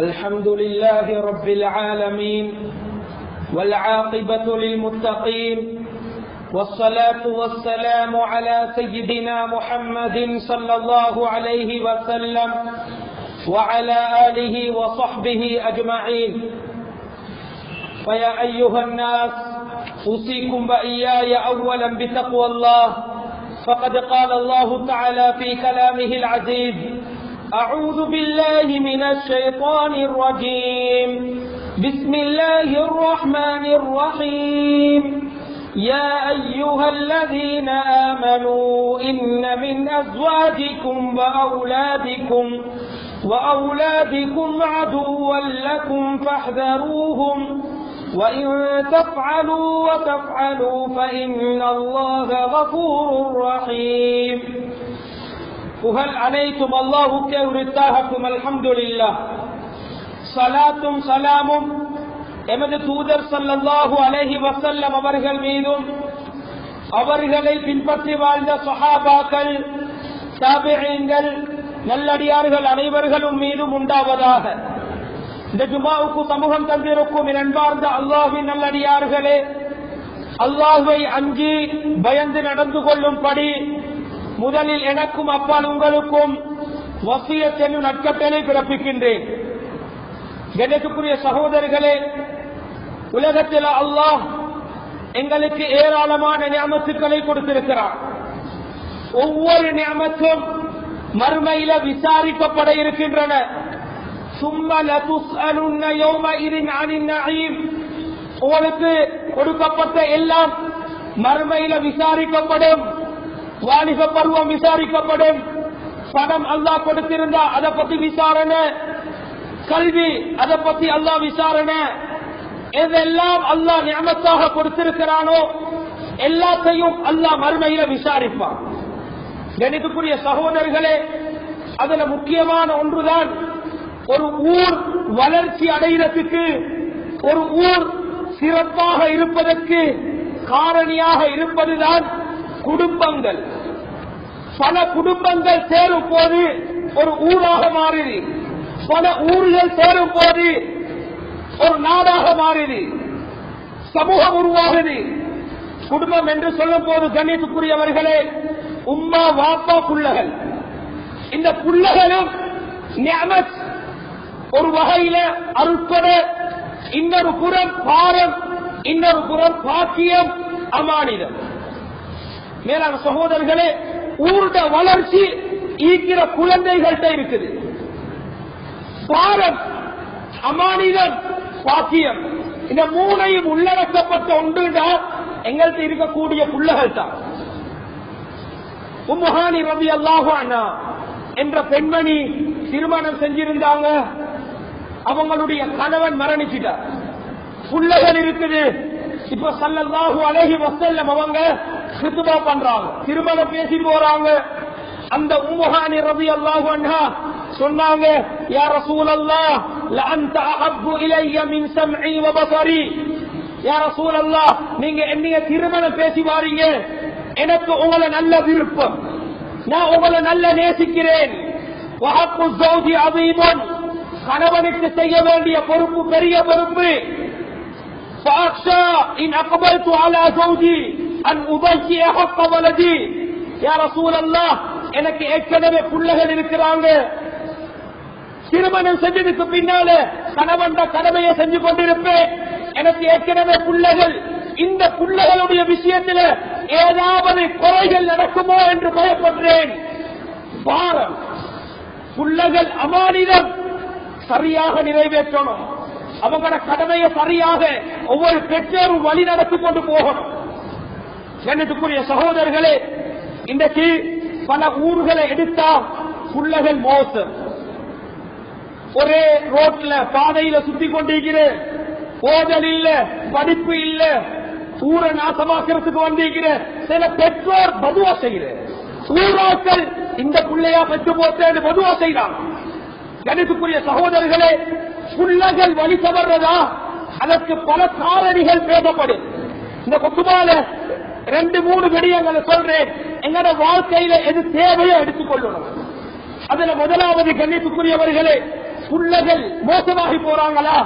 الحمد لله رب العالمين والعاقبة للمتقين والصلاة والسلام على سيدنا محمد صلى الله عليه وسلم وعلى آله وصحبه أجمعين. فيا أيها الناس أوصيكم وإياي أولا بتقوى الله. فقد قال الله تعالى في كلامه العزيز أعوذ بالله من الشيطان الرجيم. بسم الله الرحمن الرحيم. يا أيها الذين آمنوا إن من أزواجكم وأولادكم وأولادكم عدوا لكم فاحذروهم. وإن تفعلوا وتفعلوا فإن الله غفور رحيم. புகழ் அனைத்தும் அல்லாஹுக்கே உரித்தாகக்கும் அல்ஹம்துலில்லா. சலாத்தும் சலாமும் எமது தூதர் சல்லாஹு அலஹி வசல்லம் அவர்கள் மீதும் அவர்களை பின்பற்றி வாழ்ந்த சஹாபாக்கள் தாபிகள் நல்லடியார்கள் அனைவர்களும் மீதும் உண்டாவதாக. இந்த ஜுமாவுக்கு சமூகம் தந்திருக்கும் என் அன்பார்ந்த அல்லாஹின் நல்லடியார்களே அல்லாஹுவை அஞ்சி பயந்து நடந்து கொள்ளும்படி முதலில் எனக்கும் அப்பால் உங்களுக்கும் வசியத் என்னும் நட்கட்டளை பிறப்பிக்கின்றேன். எனக்குரிய சகோதரர்களே உலகத்தில் அல்லாஹ் எங்களுக்கு ஏராளமான நியமத்துக்களை கொடுத்திருக்கிறார். ஒவ்வொரு நியமத்தும் மறுமையில விசாரிக்கப்பட இருக்கின்றன. உங்களுக்கு கொடுக்கப்பட்ட எல்லாம் மறுமையில விசாரிக்கப்படும். வாலிப பருவம் விசாரிக்கப்படும். பணம் அல்லாஹ் கொடுத்திருந்தா அதை பத்தி விசாரணை. கல்வி அதை பத்தி அல்லாஹ் விசாரணை. எதெல்லாம் அல்லாஹ் நியமத்தாக கொடுத்திருக்கிறானோ எல்லாத்தையும் அல்லாஹ் மறுமையில விசாரிப்பான். கணிதக்குரிய சகோதரர்களே அதுல முக்கியமான ஒன்றுதான் ஒரு ஊர் வளர்ச்சி அடைகிறதுக்கு ஒரு ஊர் சிறப்பாக இருப்பதற்கு காரணியாக இருப்பதுதான் குடும்பங்கள். பல குடும்பங்கள் சேரும் போது ஒரு ஊராக மாறிது பல ஊர்கள் சேரும் போது ஒரு நாடாக மாறிது சமூகம் உருவாகுது. குடும்பம் என்று சொல்லும் போது கணித்துக்குரியவர்களே உம்மா வாப்பா புள்ளகள். இந்த புள்ளகளும் ஒரு வகையில அருட்பட இன்னொரு புறம் பாரம். இன்னொரு புறம் பாக்கியம். அமானிதம். மேலான சகோதரர்களே ஊருட வளர்ச்சி ஈக்கிற குழந்தைகள்கிட்ட இருக்குது. பாரம் அமானிதம் பாக்கியம். இந்த மூணையும் உள்ளடக்கப்பட்ட ஒன்றுதான் எங்கள்கிட்ட இருக்கக்கூடிய பிள்ளைகள் தான் உம்மஹானி ரவி அல்லாஹானா என்ற பெண்மணி திருமணம் செஞ்சிருந்தாங்க. அவங்களுடைய கணவன் மரணிச்சிட்டார். புள்ளைகள் இருக்குது. இப்ப சல்லல்லாஹு அழகி வசல்லம் அவங்க கிருத்துபா பண்றாங்க திருமணம் பேசி போறாங்க அந்த உம்முஹானி ரவி அல்லாஹு அன்ஹா சொன்னாங்க யா ரசூல் அல்லாஹ் லஅன்த அஹப்பு இலைய மின் சம்இ வ பஸரி யா ரசூல் அல்லாஹ் நீங்க என்னைய திருமணம் பேசி வாரீங்க எனக்கு உங்களை நல்ல விருப்பம் நான் உங்களை நல்ல நேசிக்கிறேன் வஹப்பு ஜௌஜி அதீமுன் கணவனுக்கு செய்ய வேண்டிய பொறுப்பு பெரிய பொறுப்பு فأخشى إن أقبلت على زوجي அன் உபகி அகப்பவலதி யார் சூழல்லா எனக்கு ஏற்கனவே பிள்ளைகள் இருக்கிறாங்க. திருமணம் செஞ்சதுக்கு பின்னால கணவன் கடமையை செஞ்சு கொண்டிருப்பேன். எனக்கு ஏற்கனவே பிள்ளைகள். இந்த பிள்ளைகளுடைய விஷயத்தில் ஏதாவது குறைகள் நடக்குமோ என்று பயப்படுறேன். பாரம். பிள்ளைகள் அமானிதம். சரியாக நிறைவேற்றணும். அவங்களோட கடமையை சரியாக ஒவ்வொரு பெற்றோரும் வழி நடத்தி கொண்டு போகணும். என்னத்துக்குரிய சகோதரர்களே இன்றைக்கு பல ஊர்களை எடுத்தா புள்ளகள் மோசம். ஒரே ரோட்ல பாதையில சுத்தி கொண்டிருக்கிறேன். போதல் இல்ல படிப்பு இல்ல ஊரை நாசமாக்கிறதுக்கு வந்திருக்கிற சில பெற்றோர் பதுவா செய்கிறேன். ஊராக்கள் இந்த பிள்ளையா பெற்று போத்தேன்னு பதுவா செய்யலாம் கணித்துக்குரிய சகோதரர்களே புள்ளகள் வழி தவறதா அதற்கு பல காரணிகள் பேசப்படும். இந்த கொத்துமால ரெண்டு மூணு விடயங்களை சொல்றேன். எங்கட வாழ்க்கையில எது தேவையோ எடுத்துக்கொள்ளணும் அதுல முதலாவது கண்ணிப்புக்குரியவர்களே புள்ளகள் மோசமாகி போறாங்களா?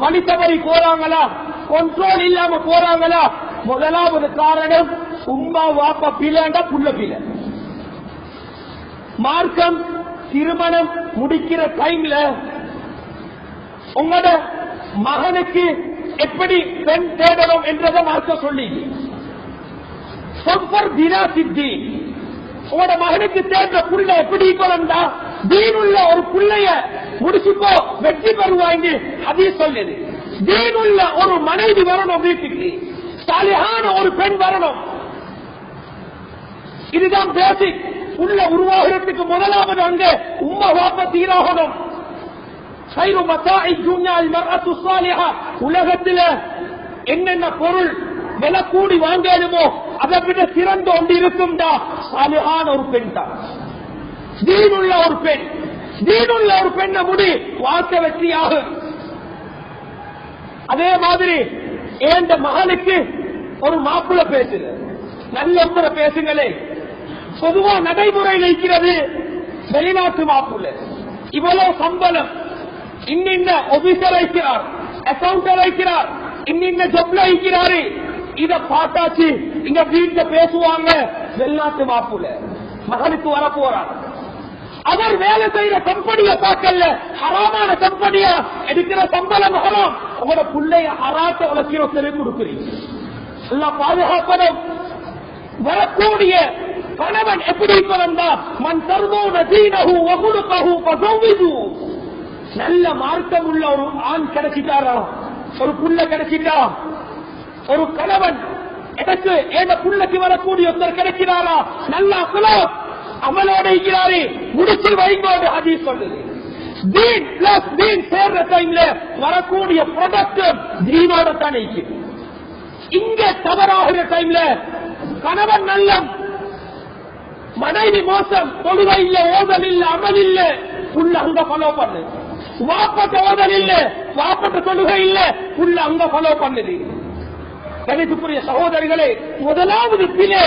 மனிதவரி போறாங்களா? கண்ட்ரோல் இல்லாம போறாங்களா? முதலாவது காரணம் உம்மா வாப்பா பிள்ளைண்டா புள்ள பிள்ளை. மார்க்கம் திருமணம் முடிக்கிற டைம்ல உங்களோட மகனுக்கு எப்படி பெண் தேடணும் என்றதை மார்க்க சொல்லி சொப்பர் தினா சித்தி. உங்களோட மகனுக்கு தேர்ந்த புள்ள எப்படி கொண்டா தீனுள்ள ஒரு புள்ளைய முடிச்சுப்போ வெற்றி பெறுவாங்க அதே சொல்லுது. தீனுள்ள ஒரு மனைவி வரணும் வீட்டுக்கு. சாலியான ஒரு பெண் வரணும். இதுதான் பேசிக் உள்ள உருவாகிறதுக்கு முதலாவது அங்க உம்மா வாப்ப தீராகணும். சைரு மத்தாய் துன்யால் மர்அத்து உலகத்துல என்னென்ன பொருள் விலை கூடி வாங்கணுமோ அதை விட சிறந்த ஒன்று இருக்கும்டா சாலிஹான ஒரு பெண் தான் தீனுள்ள ஒரு பெண். தீனுள்ள ஒரு பெண்ணை முடி வாழ்க்கை வெற்றியாகும் அதே மாதிரி ஏண்ட மகனுக்கு ஒரு மாப்பிள்ள பேசுற நல்ல முறை பேசுங்களே. பொதுவா நடைமுறை இருக்கிறது வெளிநாட்டு மாப்பிள்ள. இவ்வளவு சம்பளம். இன்னின்ன ஒபிசர் வைக்கிறார் அக்கௌண்டர் வைக்கிறார் இன்னின்ன ஜப்ல வைக்கிறாரு இத பார்த்தாச்சு இங்க வீட்டுல பேசுவாங்க. வெளிநாட்டு மாப்புல மகனுக்கு வர அவர் வேலை செய்யற கம்பெனிய பார்க்கல. ஹராமான கம்பெனிய? எடுக்கிற சம்பளம் ஹராம் உங்களோட பிள்ளைய ஹராத்த வளர்க்கிற சொல்லி கொடுக்குறீங்க. எல்லாம் பாதுகாப்பதும் வரக்கூடிய கணவன் எப்படி பிறந்தா மண் தருதோன தீனகு வகுடுக்ககு பசௌவிது நல்ல மார்க்கம் உள்ள ஒரு ஆண் கிடைச்சிட்டாரா? ஒரு புள்ள கிடைச்சிட்டா? ஒரு கணவன் எனக்கு என் புள்ளக்கு வரக்கூடிய ஒருத்தர் கிடைக்கிறாரா? நல்ல அகலம் அமலோட இருக்கிறாரே முடிச்சு வைங்கோடு அதி சொல்லுது. தீன் பிளஸ் தீன் சேர்ற டைம்ல வரக்கூடிய ப்ரொடக்ட் தீனோட தான் இருக்குது இங்க தவறாகிற டைம்ல கணவன் நல்லம் மனைவி மோசம் தொழுகை இல்ல ஓதல் இல்ல அமல் இல்ல புள்ள அங்க ஃபாலோ பண்ணு வாப்பட்ட ஓதல் இல்ல வாப்பட்ட தொழுகை இல்ல புள்ள அங்க ஃபாலோ பண்ணுது. கணிப்புக்குரிய சகோதரிகளே முதலாவது பிள்ளை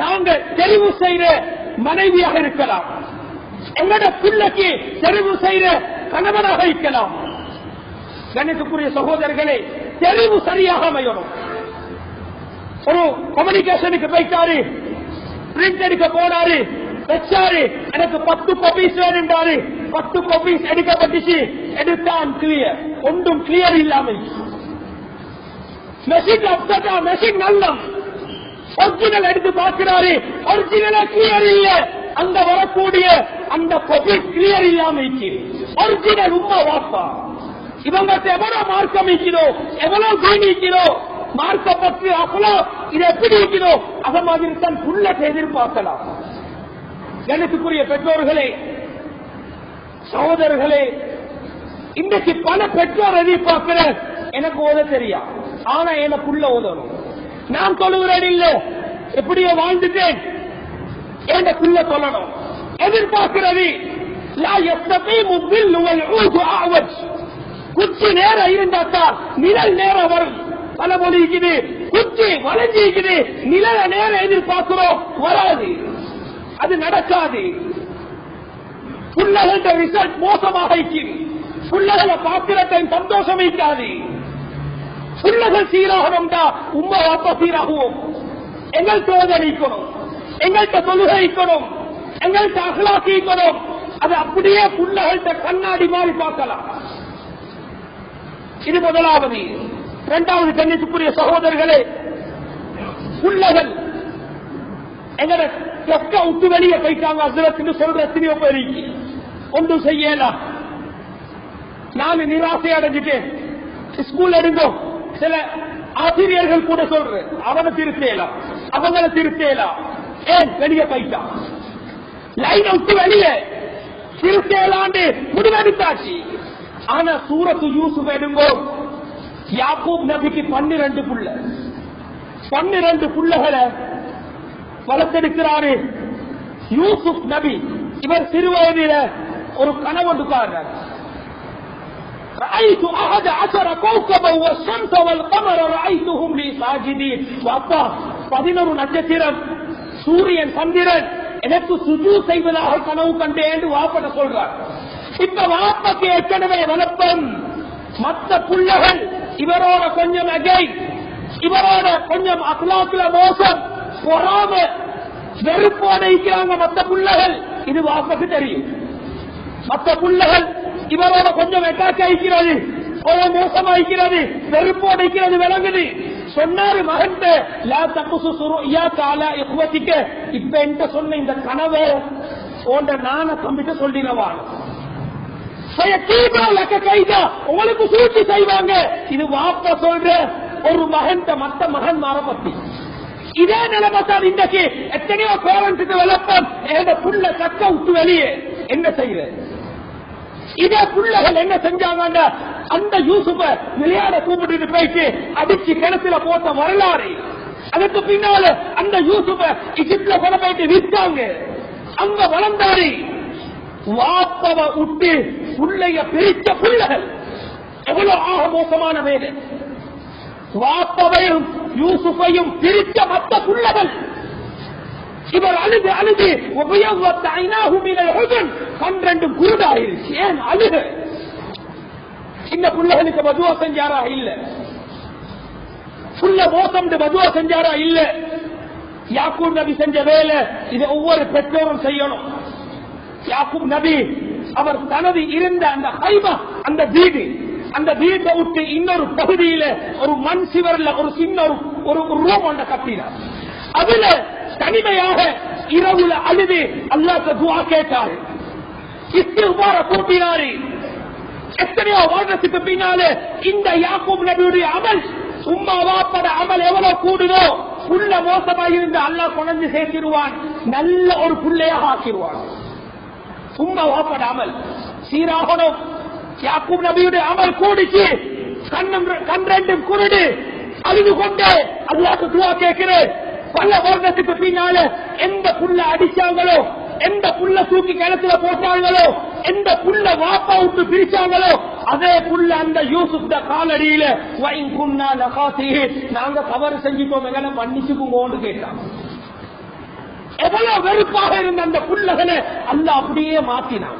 நாங்க தெரிவு செய்த மனைவியாக இருக்கலாம். எங்கட பிள்ளைக்கு தெரிவு செய்த கணவனாக இருக்கலாம். கணிப்புக்குரிய சகோதரிகளை தெரிவு சரியாக அமையணும். ஒரு கம்யூனிகேஷனுக்கு போயிட்டாரு பிரிண்ட் எடுக்க போனாரு வச்சாரு எனக்கு பத்து காப்பீஸ் வேணுன்றாரு பத்து காப்பீஸ் எடுக்கப்பட்டுச்சு எடுத்தான் கிளியர் ஒன்றும் கிளியர் இல்லாமல். மெஷின் அப்செட்டா மெஷின் நல்லம் ஒரிஜினல் எடுத்து பார்க்கிறாரு. ஒரிஜினலா கிளியர் இல்ல. அந்த வரக்கூடிய அந்த பொருள் கிளியர் இல்லாம ஒரிஜினல் உண்மை வாப்பா. இவங்க எவ்வளவு மார்க்கம் இருக்கிறோம் எவ்வளவு தீனி மார்க்க பற்றி அவ்வளோ இது எப்படி இருக்கிறோம் அத மாதிரி தான் புள்ள எதிர்பார்க்கலாம். எனக்குரிய பெற்றோர்களே சகோதரர்களே இன்றைக்கு பல பெற்றோர் எதிர்பார்க்கிற எனக்கு ஓத தெரியாது ஆனா எனக்குள்ள ஓதணும் நான் தொழுகிறேன் இல்ல எப்படியோ வாழ்ந்துட்டேன். எனக்குள்ள சொல்லணும். எதிர்பார்க்கிறது. குச்சி நேரம் இருந்தாத்தான் நிழல் நேரம் வரும். பல மொழிக்குது குச்சி வளைஞ்சிக்குது. நிழல நேரம் எதிர்பார்க்கிறோம். வராது. அது நடக்காது. புள்ளகன்ற ரிசல்ட் மோசமாக இருக்கிறது. புள்ளகளை பார்க்கிற டைம் சந்தோஷம் வைக்காது புள்ளகள் சீராகணும்டா உம்மா அப்பா சீராகுவோம் எங்கள் தோதளிக்கணும் எங்கள்கிட்ட தொழுகைக்கணும் எங்கள்கிட்ட அகலாக்கிக்கணும் அது அப்படியே புள்ளகள்கிட்ட கண்ணாடி மாதிரி பார்க்கலாம் இது முதலாவது இரண்டாவது கண்ணியத்துக்குரிய சகோதரர்களே புள்ளகள் எங்களை கெக்க விட்டு வெளியே போயிட்டாங்க அசுரத்துன்னு சொல்ற எத்தனையோ பேருக்கு ஒன்றும் செய்யலாம் நான் நிராசை அடைஞ்சிட்டேன் ஸ்கூல் எடுங்கோ சில ஆசிரியர்கள் கூட சொல்றேன் அவனை திருத்தேலாம் அவங்கள திருத்தேலாம் ஏன்? வெளியே பைசா லைன் விட்டு வெளியே. திருத்தேலாண்டு முடிவெடுத்தாச்சு. ஆனா சூரத்து யூசுப் எடுங்கோ. யாக்கூப் நபிக்கு பன்னிரண்டு புள்ள. பன்னிரண்டு புள்ளகளை வளர்த்தெடுக்கிறாரு யூசுப் நபி. இவர் சிறுவயதில ஒரு கனவொண்டுக்காரர் رأيت أحد عشر كوكبا والشمس والقمر رأيتهم لي ساجدين. وأبا பதினொரு நட்சத்திரம். சூரியன் சந்திரன். எனக்கு சுஜு செய்வதாக கனவு கண்டேன் என்று வாப்பட சொல்றார். இப்ப வாப்பக்கு ஏற்கனவே வளர்ப்பம் மத்த புள்ளகள் இவரோட கொஞ்சம் அகை இவரோட கொஞ்சம் அக்லாத்துல மோசம் பொறாம வெறுப்பு அடைக்கிறாங்க மற்ற புள்ளகள். இது வாப்பக்கு தெரியும். மத்த புள்ளகள் இவரோட கொஞ்சம் அட்டாக் ஆகிக்கிறது கொஞ்சம் மோசமாகிறது வெறுப்போட இருக்கிறது விளங்குது சொன்னாரு மகன் லா தப்புசு சுருயா காலா இக்குவத்திக்க இப்ப என்கிட்ட சொன்ன இந்த கனவை ஓண்ட நான தம்பிட்ட சொல்லிடவான் உங்களுக்கு சூழ்ச்சி செய்வாங்க. இது வாப்ப சொல்ற ஒரு மகன் மத்த மகன் மாற பத்தி. இதே நிலைமை தான் இன்றைக்கு எத்தனையோ பேரண்ட்ஸுக்கு விளக்கம். எங்க புள்ள கக்க விட்டு வெளியே. என்ன செய்யறது? இதே பிள்ளைகள் என்ன செஞ்சாங்க அந்த யூசுப்ப விளையாட கூப்பிட்டு போயிட்டு அடிச்சு கிணத்துல போட்ட வரலாறு. அதுக்கு பின்னால அந்த யூசுப்ப இஜிப்ட்ல கொண்டு போயிட்டு விற்றாங்க அங்க வளர்ந்தாரு. வாப்பவ விட்டு புள்ளைய பிரித்த புள்ளகள். எவ்வளவு ஆக மோசமான வேலை. வாப்பவையும் யூசுஃபையும் பிரித்த மத்த புள்ளகள். இவர் அழுது அழுது உபயோகத்த ஐநாகுமின் பன்னிரண்டு குருடாயிருச்சு ஏன் அழுது. சின்ன பிள்ளைகளுக்கு மதுவா செஞ்சாரா? இல்ல. புள்ள மோசம் மதுவா செஞ்சாரா? இல்ல. யாக்கூர் நபி செஞ்ச வேலை இதை ஒவ்வொரு பெற்றோரும் செய்யணும். யாக்கூர் நபி அவர் தனது இருந்த அந்த ஹைமா அந்த வீடு அந்த வீட்டை விட்டு இன்னொரு பகுதியில ஒரு மண் சிவர்ல ஒரு சின்ன ஒரு ஒரு ரூம் ஒன்றை கட்டினார். அதுல தனிமையாக இரவுல அழுது அல்லாஹ் துவா கேட்டார். இஸ்திஃபார கூட்டினாரு எத்தனையோ வருடத்துக்கு பின்னாலே இந்த யாக்கூப் நபியுடைய அமல் உம்மா வாப்பட அமல் எவ்வளவு கூடுதோ புள்ள மோசமாக இருந்து அல்லாஹ் குழந்தை சேர்த்திருவான் நல்ல ஒரு புள்ளையாக ஆக்கிடுவான். உம்மா வாப்பட அமல். சீராகணும். யாக்கூப் நபியுடைய அமல் கூடிச்சு கண்ணும் கண் ரெண்டும் குருடு அழுது கொண்டு அல்லாஹ் துவா கேட்கிறேன். பல வருடத்துக்கு பின்னால எந்த புள்ள அடிச்சாங்களோ எந்த புள்ள தூக்கி கிணத்துல போட்டாங்களோ எந்த புள்ள வாப்பா விட்டு பிரிச்சாங்களோ அதே புள்ள அந்த யூசுப் காலடியில நாங்க தவறு செஞ்சுட்டோம் எங்களை மன்னிச்சுக்குங்கோன்னு கேட்டான். எவ்வளவு வெறுப்பாக இருந்த அந்த புள்ளகளை அல்ல அப்படியே மாத்தினான்.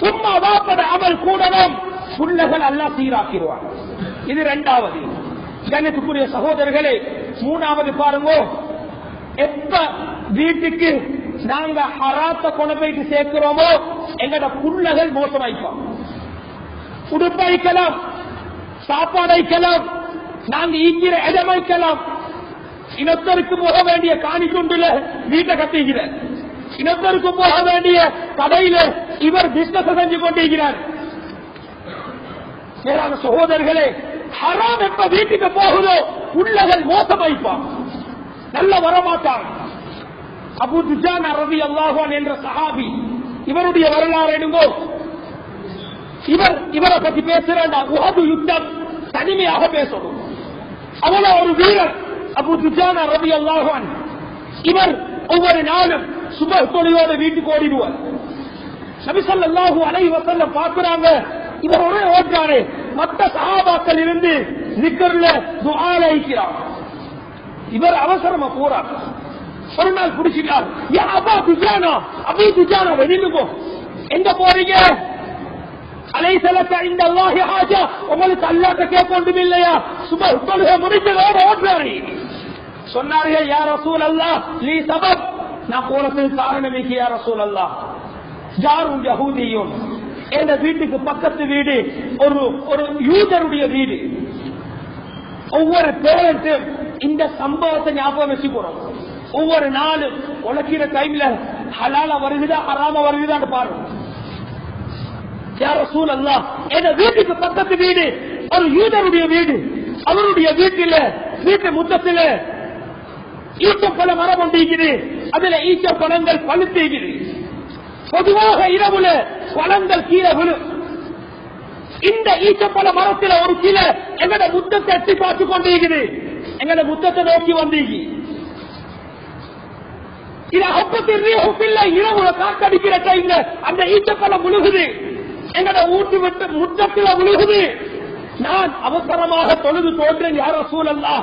சும்மா வாப்பட அமல் கூடவும் புள்ளகள் எல்லாம் சீராக்கிடுவான். இது ரெண்டாவது. கணத்துக்குரிய சகோதரர்களே மூணாவது பாருங்க எப்ப வீட்டுக்கு நாங்க ஹராத்த கொண்டு போயிட்டு சேர்க்கிறோமோ எங்கட புள்ளகள் மோசமாய்ப்போம். உடுப்பைக்கலாம் சாப்பாடு வைக்கலாம் நாங்க ஈங்கிற இடம் வைக்கலாம். இனத்தருக்கு போக வேண்டிய காணி துண்டுல வீட்டை கட்டிக்கிற இனத்தருக்கு போக வேண்டிய கடையில இவர் பிசினஸ் செஞ்சு கொண்டிருக்கிறார். சகோதரர்களே ஹராம் எப்ப வீட்டுக்கு போகுதோ உள்ளகள் மோசமாய்ப்பான் நல்ல வரமாட்டான் அபு துஜான் அரபி அல்லாஹான் என்ற சஹாபி இவருடைய வரலாறு எடுங்கோ. இவர் இவரை பத்தி பேசுற உகது யுத்தம் தனிமையாக பேசணும். அவன ஒரு வீரர் அபு துஜான் அரபி அல்லாஹான் இவர் ஒவ்வொரு நாளும் சுப தொழிலோட வீட்டுக்கு ஓடிடுவார். நபிசல்லாஹூ அலை வசல்ல பாக்குறாங்க இவர் ஒரே ஓட்டாரு. மற்ற சகாபாக்கள் இருந்து நிக்கர்ல துஆல இவர் அவசரமா போறார். ஒரு நாள் பிடிச்சிட்டார் யா அப்பா துஜானா? அபி துஜானா வெளியில போ. எங்க போறீங்க? அலைசலத்த இந்த அல்லாஹி ஹாஜா. உங்களுக்கு அல்லாட்ட கேட்கொண்டும் இல்லையா? சுப தொழுகை முடிச்சதோட ஓட்டுறாரு சொன்னார்கள் யார் ரசூல் அல்லா நீ சபப். நான் போறதுக்கு காரணம் வைக்க யார் ரசூல் அல்லா ஜாரும் யகூதியும். எங்க வீட்டுக்கு பக்கத்து வீடு ஒரு ஒரு யூதருடைய வீடு. ஒவ்வொரு பேரண்ட்டும் இந்த சம்பவத்தை ஞாபகம் வச்சு போறோம். ஒவ்வொரு நாளும் உழைக்கிற டைம்ல ஹலால வருகுதா ஹராம வருகுதான்னு பாருங்க. யார சூழல்லா எங்க வீட்டுக்கு பக்கத்து வீடு ஒரு யூதருடைய வீடு. அவருடைய வீட்டில வீட்டு முத்தத்தில ஈச்சப்பழ மரம் ஒன்றிருக்குது அதுல ஈச்சப்பழங்கள் பழுத்திருக்குது. பொதுவாக இரவுல பழங்கள் கீழே விழும். இந்த ஈச்சப்பழ மரத்துல ஒரு கீழே எங்கட முத்தத்தை எட்டி பார்த்து கொண்டிருக்குது. எங்களை முத்தத்தை நோக்கி வந்தீங்க இது ஒப்பில்ல இரவுல காத்தடிக்கிற டைம்ல அந்த ஈச்சப்பழம் முழுகுது எங்கட ஊட்டி விட்டு முத்தத்தில் முழுகுது நான் அவசரமாக தொழுது தோன்றேன் யாரோ சூழல்லா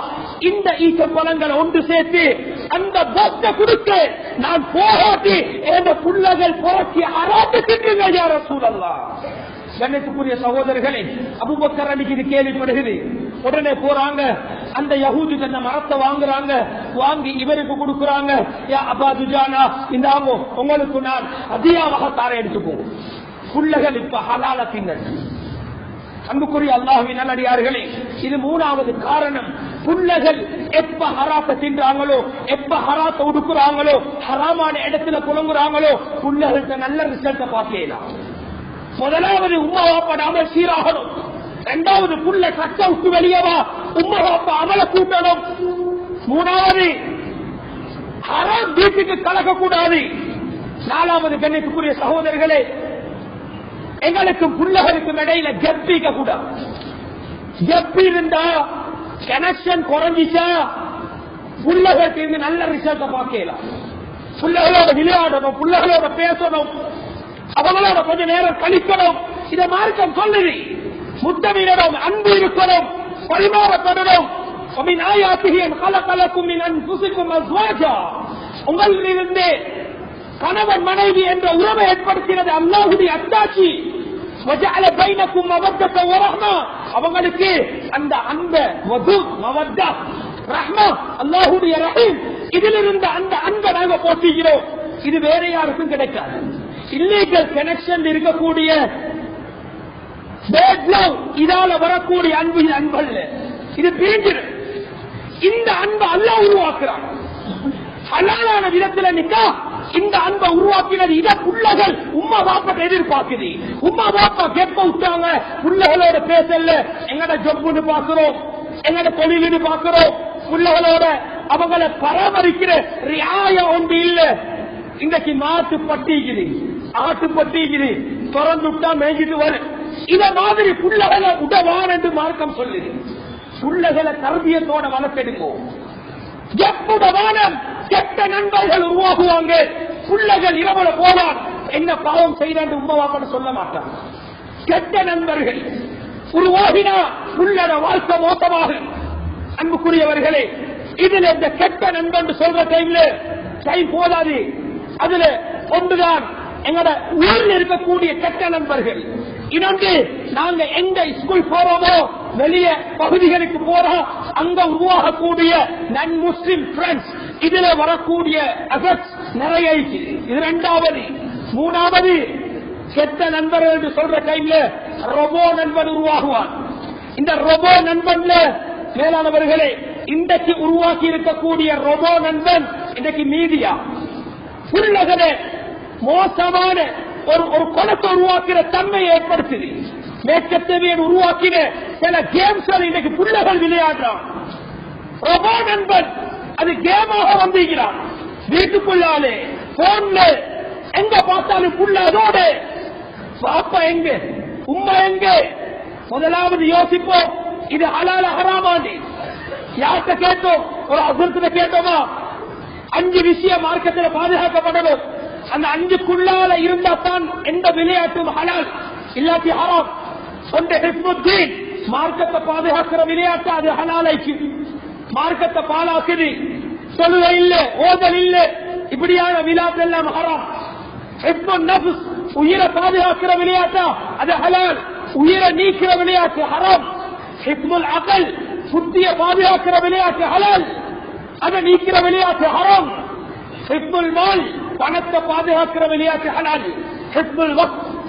இந்த ஈச்ச பழங்களை ஒன்று சேர்த்து அந்த பக்த கொடுத்து நான் போராட்டி என் புள்ளகள் போராட்டி அராட்டு திட்டுங்க யார சூழல்லாம் கண்ணியத்துக்குரிய சகோதரர்களே அபுபக்கர் அன்னைக்கு இது கேள்விப்படுகிறது உடனே போறாங்க அந்த யகூதி தன்னை மரத்தை வாங்குறாங்க. வாங்கி இவருக்கு கொடுக்குறாங்க. யா அப்பா துஜானா இந்தாங்கோ உங்களுக்கு நான் அதிகமாக தார எடுத்துப்போம் புள்ளகள் இப்ப ஹலால திங்கள் அன்புக்குரிய அல்லாஹுவின் நல்லடியார்களே இது மூணாவது காரணம். புள்ளகள் எப்ப ஹராத்த தின்றாங்களோ எப்ப ஹராத்த உடுக்குறாங்களோ ஹராமான இடத்துல புலங்குறாங்களோ புள்ளகளுக்கு நல்ல ரிசல்ட்டை பார்க்கலாம் முதலாவது உம்மா வாப்பாட சீராகணும். இரண்டாவது புள்ள கட்ட விட்டு வெளியவா உம்மா வாப்பா அமல கூட்டணும் மூணாவது ஹராம் வீட்டுக்கு கலக்கக்கூடாது. நாலாவது கண்ணியத்துக்குரிய சகோதரர்களே எங்களுக்கும் புள்ளகளுக்கும் இடையில கப்பிக்க கூடாது கப்பி இருந்தா கனெக்ஷன் குறைஞ்சிச்சா புள்ளகளுக்கு இருந்து நல்ல ரிசல்ட்டை பார்க்கலாம். புள்ளகளோட விளையாடணும் புள்ளகளோட பேசணும். அவங்களோட கொஞ்ச நேரம் கழிக்கணும். இதை மார்க்கம் சொல்லுது. முத்தமிழரும் அன்பு இருக்கணும் பரிமாறப்படணும் உங்களிலிருந்து கணவன் மனைவி என்ற உறவை ஏற்படுத்தினது அல்லாஹுடைய அத்தாட்சி. அவங்களுக்கு அந்த அன்ப அல்லாஹுடைய ரஹீம். இதிலிருந்து அந்த அன்ப நாங்க போட்டுகிறோம் இது வேற யாருக்கும் கிடைக்காது. இல்லீகல் கனெக்ஷன் இருக்கக்கூடிய bad இதால வரக்கூடிய அன்பு இது அன்பல்ல. இது பிரிஞ்சிரு. இந்த அன்பு அல்லாஹ் உருவாக்குறான். ஹலாலான விதத்துல நிக்கா இந்த அன்பை உருவாக்கினது இத புள்ளகள் உம்மா பாப்பா எதிர்பார்க்குது. உம்மா பாப்பா கேட்ப விட்டாங்க புள்ளகளோட பேசல. எங்கட ஜொப்புன்னு பாக்குறோம் எங்கட தொழிலுன்னு பாக்குறோம் புள்ளகளோட அவங்களை பராமரிக்கிற ரியாயம் ஒன்று இல்ல. இன்றைக்கு மாட்டு பட்டிக்குது ஆட்டு பட்டிக்குது. திறந்து விட்டா மேய்ஞ்சிட்டு வரும். இத மாதிரி புள்ளகளை உடவான் என்று மார்க்கம் சொல்லுது. புள்ளகளை தர்பியத்தோட வளர்த்தெடுப்போம் எப்படவானம் கெட்ட நண்பர்கள் உருவாகுவாங்க. புள்ளகள் இரவுல போவான் என்ன பாவம் செய்தான் உண்மைவாப்பன்னு சொல்ல மாட்டான் கெட்ட நண்பர்கள் உருவாகினா புள்ளட வாழ்க்கை மோசமாக. அன்புக்குரியவர்களே இதுல இந்த கெட்ட நண்பன் சொல்ற டைம்ல டைம் போதாது. அதுல ஒன்றுதான் எங்களோட ஊரில் இருக்கக்கூடிய கெட்ட நண்பர்கள். இன்னொன்று நாங்க எங்க ஸ்கூல் போறோமோ வெளிய பகுதிகளுக்கு போறோம் அங்க உருவாகக்கூடிய நன் முஸ்லிம் ஃப்ரெண்ட்ஸ் இதுல வரக்கூடிய எஃபெக்ட்ஸ் நிறைய இருக்கு. இது ரெண்டாவது மூணாவது செத்த நண்பர்கள் என்று சொல்ற டைம்ல ரொபோ நண்பன் உருவாகுவான் இந்த ரொபோ நண்பன்ல மேலானவர்களே இன்றைக்கு உருவாக்கி இருக்கக்கூடிய ரொபோ நண்பன் இன்றைக்கு மீடியா. புல்லகல மோசமான ஒரு ஒரு குளத்தை உருவாக்கிற தன்மை ஏற்படுத்துது மேற்கத்தவியன் உருவாக்கின சில கேம்ஸ் இன்னைக்கு பிள்ளைகள் விளையாடுறான். ரொபோ நண்பன் அது கேமாக வந்திருக்கிறான். வீட்டுக்குள்ளாலே போன்ல எங்க பார்த்தாலும் புள்ள அதோடு. பாப்பா எங்க? உம்மா எங்க? முதலாவது யோசிப்போம் இது அலால ஹராமாண்டி யார்கிட்ட கேட்டோம்? ஒரு அசுரத்துல கேட்டோமா? அஞ்சு விஷயம் மார்க்கத்தில் பாதுகாக்கப்படணும். அந்த அஞ்சுக்குள்ளால இருந்தா தான் எந்த விளையாட்டும் ஹலால் இல்லாட்டி ஹராம். சொந்த ஹிஸ்முத்தீன் மார்க்கத்தை பாதுகாக்கிற விளையாட்டு அது ஹலாலைக்கு. மார்க்கத்தை பாலாக்குது சொல்லுவ இல்ல ஓதல் இல்ல. இப்படியான விழாக்கள் எல்லாம் ஹராம். உயிரை பாதுகாக்கிற விளையாட்டா? அது ஹலால். உயிரை நீக்கிற விளையாட்டு ஹராம். ஹிப்முல் அகல் புத்திய பாதுகாக்கிற விளையாட்டு ஹலால். அதை நீக்கிற விளையாட்டு ஹராம். ஹிப்முல் மால் பணத்தை பாதுகாக்கிற விளையாட்டு ஹலால்.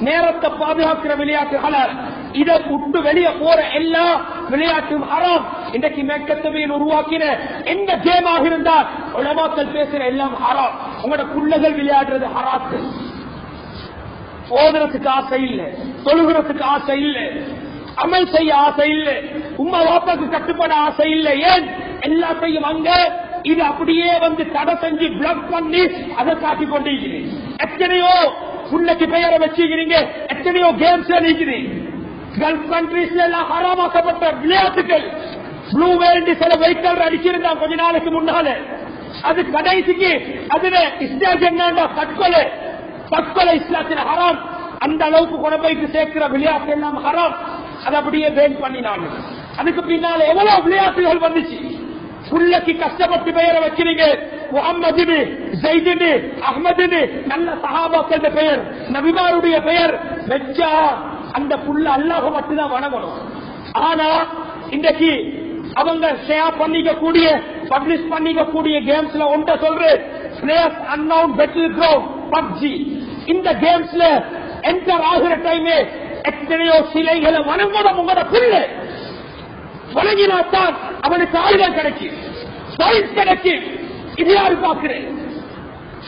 நேரத்தை பாதுகாக்கிற விளையாட்டு ஹலால். இதை விட்டு வெளியே போற எல்லா விளையாட்டும் ஹராம். இன்றைக்கு மேற்கத்தவையில் உருவாக்கின எந்த கேமாக இருந்தால் உலமாக்கள் பேசுற எல்லாம் ஹராம். உங்களோட புள்ளைகள் விளையாடுறது ஹராத்து. ஓதுறதுக்கு ஆசை இல்ல. தொழுகிறதுக்கு ஆசை இல்ல. அமல் செய்ய ஆசை இல்ல. உமா வாப்பாக்கு கட்டுப்பட ஆசை இல்லை. ஏன்? எல்லாத்தையும் அங்க இது அப்படியே வந்து தடை செஞ்சு பிளாக் பண்ணி அதை காட்டி கொண்டிருக்கிறேன். எத்தனையோ புள்ளைக்கு பெயரை வச்சுக்கிறீங்க எத்தனையோ கேம்ஸ் இருக்குது கல்ஃப் கண்ட்ரீஸ்ல எல்லாம் ஹராமாக்கப்பட்ட விளையாட்டுகள். ப்ளூ வேண்டி சில வெஹிக்கல் அடிச்சிருந்தான் கொஞ்ச நாளைக்கு முன்னாலே. அது கடைசிக்கு அதுல இஸ்லாம் என்னண்டா தற்கொலை தற்கொலை இஸ்லாத்தின் ஹராம். அந்த அளவுக்கு கொண்டு சேர்க்கிற விளையாட்டு எல்லாம் ஹராம். அதை அப்படியே பேன் பண்ணினாங்க. அதுக்கு பின்னால எவ்வளவு விளையாட்டுகள் வந்துச்சு? புள்ளைக்கு கஷ்டப்பட்டு பெயரை வச்சிருங்க. முகம்மது ஜெய்தினு அஹ்மதுன்னு நல்ல சஹாபாக்கள் பெயர் நபிமாருடைய பெயர். வெச்சா அந்த புள்ள அல்லாஹ் மட்டும்தான் வணங்கணும். ஆனா இன்றைக்கு அவங்க ஷேர் பண்ணிக்க கூடிய பப்ளிஷ் பண்ணிக்க கூடிய கேம்ஸ்ல ஒன்ற சொல்றேன். பிளேயர்ஸ் அன்னவுன் பெட்டில் கிரவுண்ட் பப்ஜி இந்த கேம்ஸ்ல என்டர் ஆகிற டைமே எத்தனையோ சிலைகளை வணங்கணும் உங்களோட பிள்ளை. வணங்கினாத்தான் அவனுக்கு ஆயுதம் கிடைக்கும் சயின்ஸ் கிடைக்கும் இது யாரு பார்க்கிறேன்?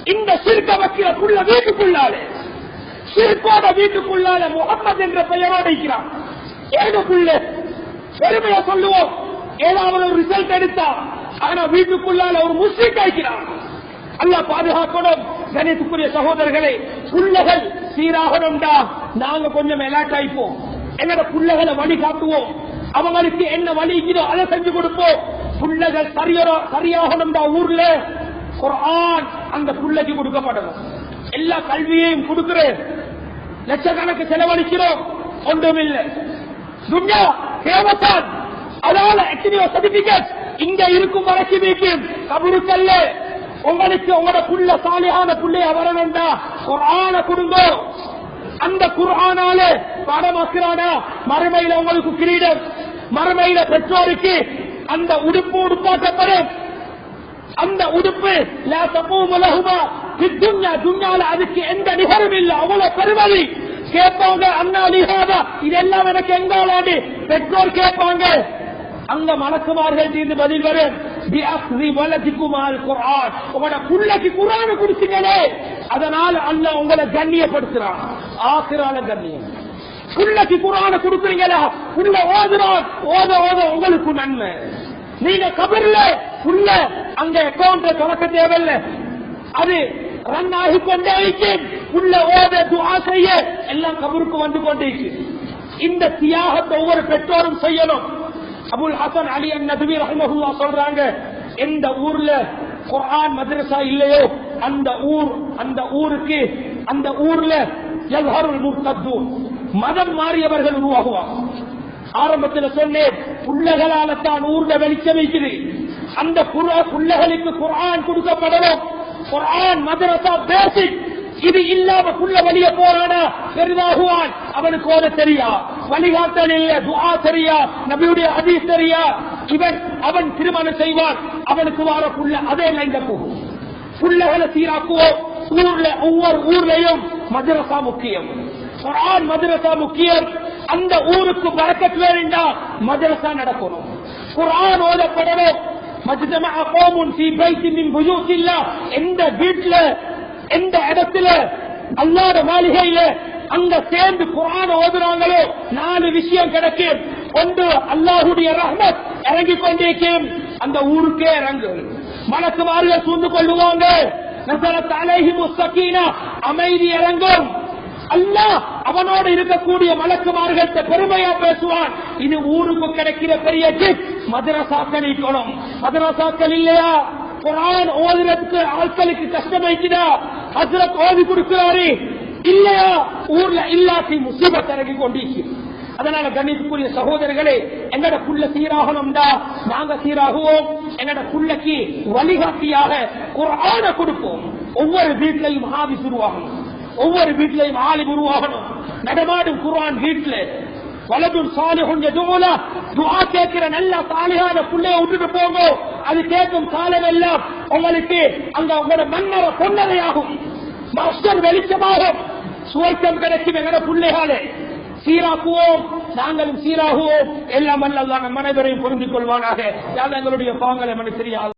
இந்த சிறுக்க வைக்கிற புள்ள வீட்டுக்குள்ளாலே சிறுக்கோட வீட்டுக்குள்ளால முகமது என்ற பெயரோடு இருக்கிறான். புள்ள பெருமையா சொல்லுவோம். ஏதாவது ஒரு ரிசல்ட் எடுத்தா ஆனா வீட்டுக்குள்ளால ஒரு முஸ்லீம் காய்க்கிறான். அல்ல பாதுகாக்கணும். கணித்துக்குரிய சகோதரர்களை புள்ளகள் சீராகணும்டா. நாங்க கொஞ்சம் எலாட் ஆயிப்போம். எங்களோட புள்ளகளை வழி காட்டுவோம் அவங்களுக்கு என்ன வழிக்குதோ அதை செஞ்சு கொடுப்போம். புள்ளகள் சரியா சரியாகணும்டா ஊர்ல குர்ஆன் அந்த புள்ளைக்கு கொடுக்கப்படணும். எல்லா கல்வியையும் கொடுக்கிறேன். லட்சக்கணக்கு செலவழிக்கிறோம். ஒன்றும் இல்லை துன்யா தேவத்தான் அதனால எத்தனையோ சர்டிபிகேட் இங்க இருக்கும் வரைக்கும் இருக்கும். கபருக்கல்ல. உங்களுக்கு உங்களோட புள்ள சாலியான புள்ளைய வர வேண்டாம் குர்ஆன குடும்பம் அந்த குர்ஆனால பாடமாக்குறானா மறுமையில உங்களுக்கு கிரீடம். மறுமையில பெற்றோருக்கு அந்த உடுப்பு உடுப்பாக்கப்படும். அந்த உடுப்பு அதுக்கு எந்த நிகரும் இல்ல. அவ்வளவு பெருமதி. கேட்பாங்க அண்ணா நிகாதா இதெல்லாம் எனக்கு எங்காலாடி பெற்றோர் கேட்பாங்க. அங்க மலக்குமார்கள் தீர்ந்து பதில் வரும். அதனால அண்ணன் உங்களை கண்ணியப்படுத்துறான். ஆசிரால கண்ணியம். புள்ளக்கு குரான கொடுக்குறீங்களா? உள்ள ஓதுறோம் ஓத ஓத உங்களுக்கு நன்மை. நீங்க கபர்ல உள்ள அங்க அக்கௌண்ட்ல தொடக்க தேவையில்லை. அது ரன் ஆகி கொண்டே உள்ள ஓத துவா செய்ய எல்லாம் கபருக்கு வந்து கொண்டே இந்த தியாகத்தை ஒவ்வொரு பெற்றோரும் செய்யணும். அபுல் ஹசன் அலி நதுவி ரஹமஹுல்லா சொல்றாங்க எந்த ஊர்ல குரான் மதரசா இல்லையோ அந்த ஊர் அந்த ஊருக்கு அந்த ஊர்ல எல்ஹருள் முர்தத்து மதம் மாறியவர்கள் உருவாகுவாங்க. ஆரம்பத்தில் சொன்னேன் புள்ளகளால தான் ஊர்ல வெளிச்சம் வைக்குது அந்த புள்ளகளுக்கு குரான் கொடுக்கப்படணும். குரான் மதரசா பேசிக். இது இல்லாம புள்ள வழிய போறானா? பெரிதாகுவான். அவனுக்கு ஓத தெரியா? வழிகாட்டல் இல்ல துஆ தெரியா? நபியுடைய அதி தெரியா? இவன் அவன் திருமணம் செய்வான். அவனுக்கு வார புள்ள அதே லைன்ல போகும். புள்ளகளை சீராக்குவோம். ஊர்ல ஒவ்வொரு ஊர்லயும் மதரசா முக்கியம். குரான் மதுரசா முக்கியம். அந்த ஊருக்கு பறக்கத் வேண்டா மதுரசா நடக்கணும். குர்ஆன் ஓதப்படணும். மஜ்தமா கௌமுன் ஃபீ பைத்தின் மின் புயூத்தில்லாஹ் எந்த வீட்டுல எந்த இடத்துல அல்லாத மாளிகையில அங்க சேர்ந்து குரான் ஓதுறாங்களோ நாலு விஷயம் கிடைக்கும் ஒன்று அல்லாஹுடைய ரஹ்மத் இறங்கி கொண்டிருக்கும் அந்த ஊருக்கே இறங்கும் மலக்குமார்கள் சூழ்ந்து கொள்ளுவாங்க நசரத் அலைஹிமு ஸகீனா அமைதி இறங்கும் அல்லாஹ் அவனோடு இருக்கக்கூடிய மலக்குமார்கள்ட்ட பெருமையா பேசுவான். இது ஊருக்கு கிடைக்கிற பெரிய gift. மதரசாக்கள் இருக்கணும். மதரசாக்கள் இல்லையா? குரான் ஓதுறதுக்கு ஆட்களுக்கு கஷ்டம் வைக்கிறா ஹசரத் ஓதி கொடுக்கிறாரு. இல்லையா? ஊர்ல இல்லாட்டி முசீபத் இறங்கி கொண்டிருக்கு. அதனால கணிப்புக்குரிய சகோதரர்களே என்னோட புள்ள சீராகணும்டா. நாங்க சீராகுவோம். எங்கட புள்ளக்கு வழிகாட்டியாக ஒரு ஆணை கொடுப்போம். ஒவ்வொரு வீட்டிலையும் ஆவி சுருவாகணும் ஒவ்வொரு வீட்டிலையும் ஆலிம் உருவாகணும். நடமாடும் குர்ஆன் வீட்டுல. வலதும் சாலிஹும் எதுவுல துவா கேட்கிற நல்ல சாலிஹான புள்ளைய விட்டுட்டு போங்க. அது கேட்கும் காலம் எல்லாம் உங்களுக்கு அங்க உங்களோட மன்னர பொன்னதையாகும் மாஸ்டர் வெளிச்சமாகும். சுவர்க்கம் கிடைக்கும் எங்கட பிள்ளைகளே. சீராக்குவோம். நாங்களும் சீராகுவோம். எல்லாம் அல்ல நம் அனைவரையும் புரிந்து கொள்வானாக. யாரும் எங்களுடைய பாங்களை மனு தெரியாது?